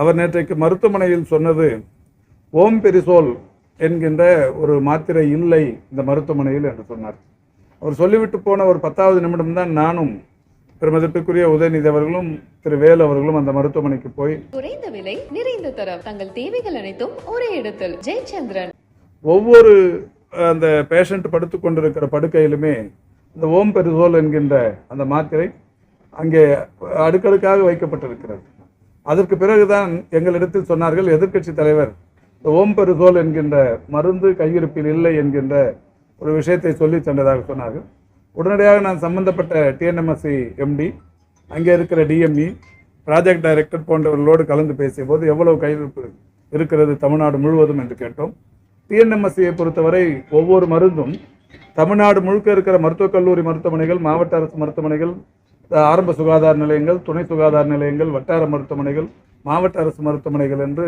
அவர் நேற்றைக்கு மருத்துவமனையில் சொன்னது ஓம் பெரிசோல் என்கின்ற ஒரு மாத்திரை இல்லை இந்த மருத்துவமனையில் என்று சொன்னார். அவர் சொல்லிவிட்டு போன ஒரு பத்தாவது நிமிடம்தான் நானும் பெருமதிப்பிற்குரிய உதயநிதி அவர்களும் திரு வேலு அவர்களும் அந்த மருத்துவமனைக்கு போய் குறைந்த விலை நிறைந்த தரம் தங்கள் தேவைகள் அனைத்தும் ஒரே இடத்தில். ஜெயச்சந்திரன். ஒவ்வொரு அந்த பேஷண்ட் படுத்து கொண்டிருக்கிற படுக்கையிலுமே இந்த ஓம் பெரிசோல் என்கின்ற அந்த மாத்திரை அங்கே அடுக்கடுக்காக வைக்கப்பட்டிருக்கிறது. அதற்கு பிறகுதான் எங்களிடத்தில் சொன்னார்கள் எதிர்க்கட்சி தலைவர் ஓம் பெரிசோல் என்கின்ற மருந்து கையிருப்பில் இல்லை என்கின்ற ஒரு விஷயத்தை சொல்லி சென்றதாக சொன்னார்கள். உடனடியாக நான் சம்பந்தப்பட்ட டிஎன்எம்எஸ்சி எம்டி அங்கே இருக்கிற டிஎம்இ ப்ராஜெக்ட் டைரக்டர் போன்றவர்களோடு கலந்து பேசிய போது எவ்வளவு கையிருப்பு இருக்கிறது தமிழ்நாடு முழுவதும் என்று கேட்டோம். டிஎன்எம்எஸ்சியை பொறுத்தவரை ஒவ்வொரு மருந்தும் தமிழ்நாடு முழுக்க இருக்கிற மருத்துவக் கல்லூரி மருத்துவமனைகள் மாவட்ட அரசு மருத்துவமனைகள் ஆரம்ப சுகாதார நிலையங்கள் துணை சுகாதார நிலையங்கள் வட்டார மருத்துவமனைகள் மாவட்ட அரசு மருத்துவமனைகள் என்று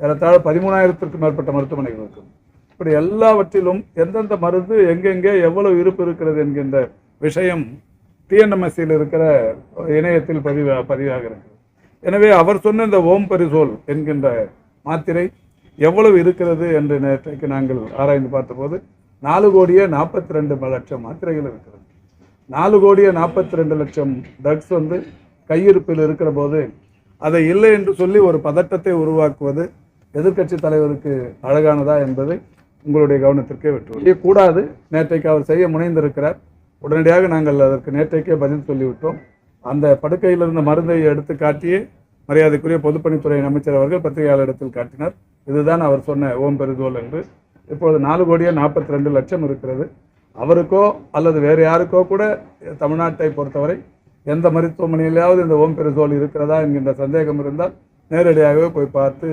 ஏறத்தாழ பதிமூணாயிரத்திற்கும் மேற்பட்ட மருத்துவமனைகள் இருக்கும் இப்படி எல்லாவற்றிலும் எந்தெந்த மருந்து எங்கெங்கே எவ்வளவு இருப்பு இருக்கிறது என்கின்ற விஷயம் டிஎன்எம்எஸ்சியில் இருக்கிற இணையத்தில் பதிவு பதிவாக இருக்கிறது எனவே அவர் சொன்ன இந்த ஓம் பரிசோல் என்கின்ற மாத்திரை எவ்வளவு இருக்கிறது என்று நேற்றைக்கு நாங்கள் ஆராய்ந்து பார்த்தபோது நாலு கோடியே நாற்பத்தி ரெண்டு லட்சம் மாத்திரைகள் இருக்கிறது. நாலு கோடியே நாற்பத்தி ரெண்டு லட்சம் ட்ரக்ஸ் வந்து கையிருப்பில் இருக்கிற போது அதை இல்லை என்று சொல்லி ஒரு பதட்டத்தை உருவாக்குவது எதிர்க்கட்சி தலைவருக்கு அழகானதா என்பதை உங்களுடைய கவனத்திற்கே விட்டு கூடாது. நேற்றைக்கு அவர் செய்ய முனைந்திருக்கிறார். உடனடியாக நாங்கள் அதற்கு நேற்றைக்கே பதில் சொல்லிவிட்டோம். அந்த படுக்கையில் இருந்த மருந்தை எடுத்து காட்டியே மரியாதைக்குரிய பொதுப்பணித்துறை அமைச்சர் அவர்கள் பத்திரிகையாளரிடத்தில் காட்டினார். இதுதான் அவர் சொன்ன ஓம் பெருதோல் என்று. இப்பொழுது நாலு கோடியே நாற்பத்தி ரெண்டு லட்சம் இருக்கிறது. அவருக்கோ அல்லது வேறு யாருக்கோ கூட தமிழ்நாட்டை பொறுத்தவரை எந்த மருத்துவமனையிலாவது இந்த ஓம் பெருசோல் இருக்கிறதா என்கின்ற சந்தேகம் இருந்தால் நேரடியாகவே போய் பார்த்து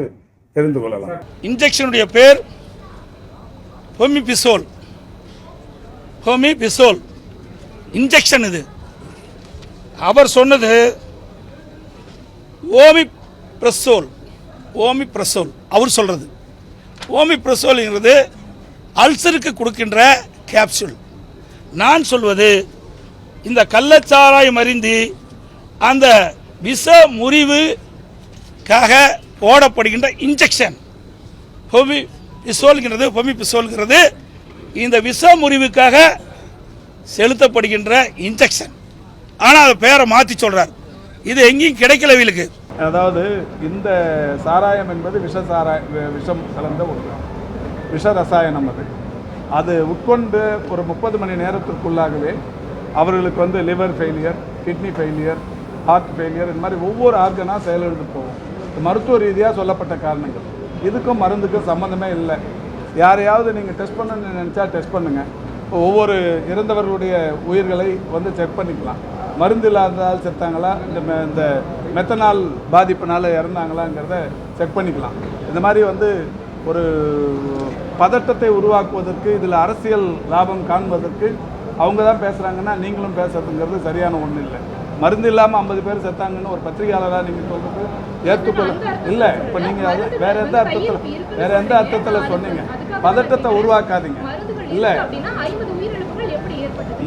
தெரிந்து கொள்ளலாம். இன்ஜெக்ஷனுடைய பேர் ஹோமிபிசோல். ஹோமிபிசோல். இன்ஜெக்ஷன் இது. அவர் சொன்னது ஓமி பிரசோல் ஓமி பிரசோல் அவர் சொல்றது. ஓமி பிரசோல்ங்கிறது அல்சருக்கு கொடுக்கின்ற கேப்சூல் நான் சொல்வது இந்த கள்ளச்சாராயம் அறிந்து அந்த விஷ முறிவுக்காக போடப்படுகின்ற இன்ஜெக்ஷன் ஹோமி பிசோல்கிறது ஹோமி பிசோல்கிறது இந்த விஷ முறிவுக்காக செலுத்தப்படுகின்ற இன்ஜெக்ஷன் ஆனால் அதை பேரை மாற்றி சொல்கிறார் இது எங்கேயும் கிடைக்கல வீலுக்கு அதாவது இந்த சாராயம் என்பது விஷ சாராய விஷம் கலந்த ஒன்று விஷ ரசாயனம் அது. அது உட்கொண்டு ஒரு முப்பது மணி நேரத்திற்குள்ளாகவே அவர்களுக்கு வந்து liver failure kidney failure heart failure இந்த மாதிரி ஒவ்வொரு ஆர்கனாக செயலிழந்து போகும். மருத்துவ ரீதியாக சொல்லப்பட்ட காரணங்கள். இதுக்கும் மருந்துக்கும் சம்மந்தமே இல்லை. யாரையாவது நீங்கள் டெஸ்ட் பண்ணணும்னு நினச்சா டெஸ்ட் பண்ணுங்கள் ஒவ்வொரு இறந்தவர்களுடைய உயிர்களை வந்து செக் பண்ணிக்கலாம். மருந்து இல்லாததால் செத்தாங்களா? இந்த மெ- இந்த மெத்தனால் பாதிப்பினால் இறந்தாங்களாங்கிறத செக் பண்ணிக்கலாம். இந்த மாதிரி வந்து ஒரு பதட்டத்தை உருவாக்குவதற்கு இதில் அரசியல் லாபம் காண்பதற்கு அவங்க தான் பேசுகிறாங்கன்னா நீங்களும் பேசுறதுங்கிறது சரியான ஒன்றும் இல்லை. மருந்து இல்லாமல் ஐம்பது பேர் செத்தாங்கன்னு ஒரு பத்திரிகையாளராக நீங்கள் சொல்றது ஏற்றுக்கொள்ள இல்லை இப்போ நீங்கள் அது வேற எந்த அர்த்தத்தில் வேற எந்த அர்த்தத்தில் சொன்னீங்க? பதட்டத்தை உருவாக்காதீங்க. இல்லை.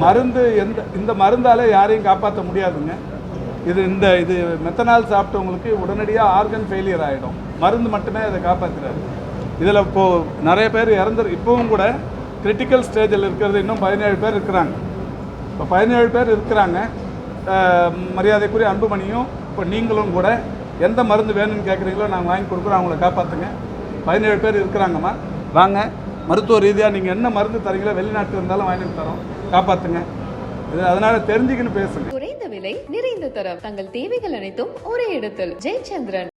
மருந்து எந்த இந்த மருந்தால யாரையும் காப்பாற்ற முடியாதுங்க. இது இந்த இது மெத்தனால் சாப்பிட்டவங்களுக்கு உடனடியாக ஆர்கன் ஃபெயிலியர் ஆகிடும் மருந்து மட்டுமே அதை காப்பாற்றுறாரு இதில் இப்போது நிறைய பேர் இறந்து இப்போவும் கூட கிரிட்டிக்கல் ஸ்டேஜில் இருக்கிறது இன்னும் பதினேழு பேர் இருக்கிறாங்க. இப்போ பதினேழு பேர் இருக்கிறாங்க. மரியாதைக்குரிய அன்புமணியும் இப்போ நீங்களும் கூட எந்த மருந்து வேணும்னு கேட்குறீங்களோ நாங்கள் வாங்கி கொடுக்குறோம். அவங்கள காப்பாற்றுங்க பதினேழு பேர் இருக்கிறாங்கம்மா. வாங்க. மருத்துவ ரீதியாக நீங்கள் என்ன மருந்து தரீங்களோ வெளிநாட்டில் இருந்தாலும் வாங்கிட்டு தரோம். காப்பாற்றுங்க இது அதனால் தெரிஞ்சுக்கின்னு பேசுங்க. குறைந்த விலை நிறைந்த தரம். தங்கள் தேவைகள் அனைத்தும் ஒரே இடத்தில். ஜெயச்சந்திரன்.